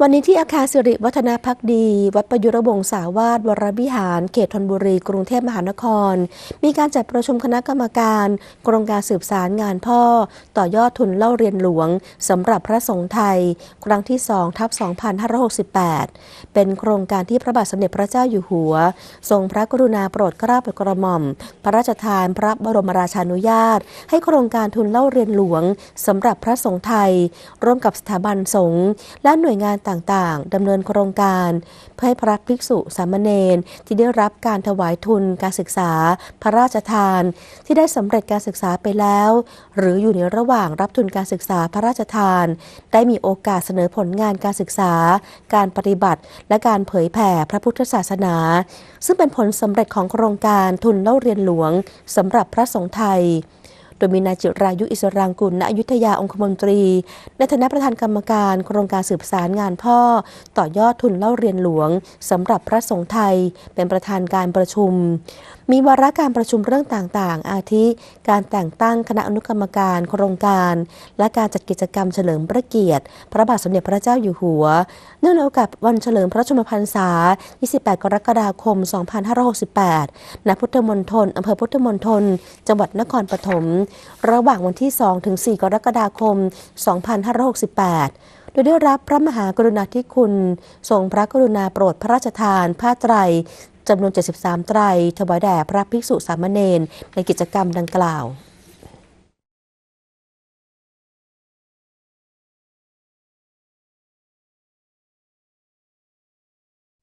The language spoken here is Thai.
วันนี้ที่อาคารสิริวัฒนาพักดี วัดประยุรวงศาวาสวรวิหาร เขตธนบุรี กรุงเทพมหานคร มีการจัดประชุมคณะกรรมการโครงการสืบสารงานพ่อ ต่อยอดทุนเล่าเรียนหลวงสำหรับพระสงฆ์ไทย ครั้งที่2ทับ2568 เป็นโครงการที่พระบาทสมเด็จพระเจ้าอยู่หัว ทรงพระกรุณาโปรดเกล้าโปรดกระหม่อม พระราชทานพระบรมราชานุญาต ให้โครงการทุนเล่าเรียนหลวงสำหรับพระสงฆ์ไทย ร่วมกับสถาบันสงฆ์และหน่วยงานต่างๆดำเนินโครงการเพื่อให้พระภิกษุสามเณรที่ได้รับการถวายทุนการศึกษา พระราชทาน ที่ได้สำเร็จการศึกษาไปแล้ว หรืออยู่ในระหว่างรับทุนการศึกษาพระราชทาน ได้มีโอกาสเสนอผลงานการศึกษา การปฏิบัติ และการเผยแผ่พระพุทธศาสนา ซึ่งเป็นผลสำเร็จของโครงการทุนเล่าเรียนหลวงสำหรับพระสงฆ์ไทย โดยมีนายจิรายุอิสรางกุลณอยุธยาองคมนตรี ในฐานะประธานกรรมการโครงการสืบสารงานพ่อ ต่อยอดทุนเล่าเรียนหลวงสำหรับพระสงฆ์ไทย เป็นประธานการประชุม มีวาระการประชุมเรื่องต่างๆ อาทิ การแต่งตั้งคณะอนุกรรมการโครงการ และการจัดกิจกรรมเฉลิมพระเกียรติ พระบาทสมเด็จพระเจ้าอยู่หัว เนื่องในโอกาสวันเฉลิมพระชนมพรรษา 28 กรกฎาคม 2568 ณ พุทธมณฑลอำเภอพุทธมณฑล จังหวัดนครปฐมระหว่างวันที่ 2 ถึง 4 กรกฎาคม 2568 โดยได้รับพระมหากรุณาธิคุณทรงพระกรุณาโปรดพระราชทาน ผ้าไตรจำนวน 73 ไตรถวายแด่พระภิกษุสามเณรในกิจกรรมดังกล่าว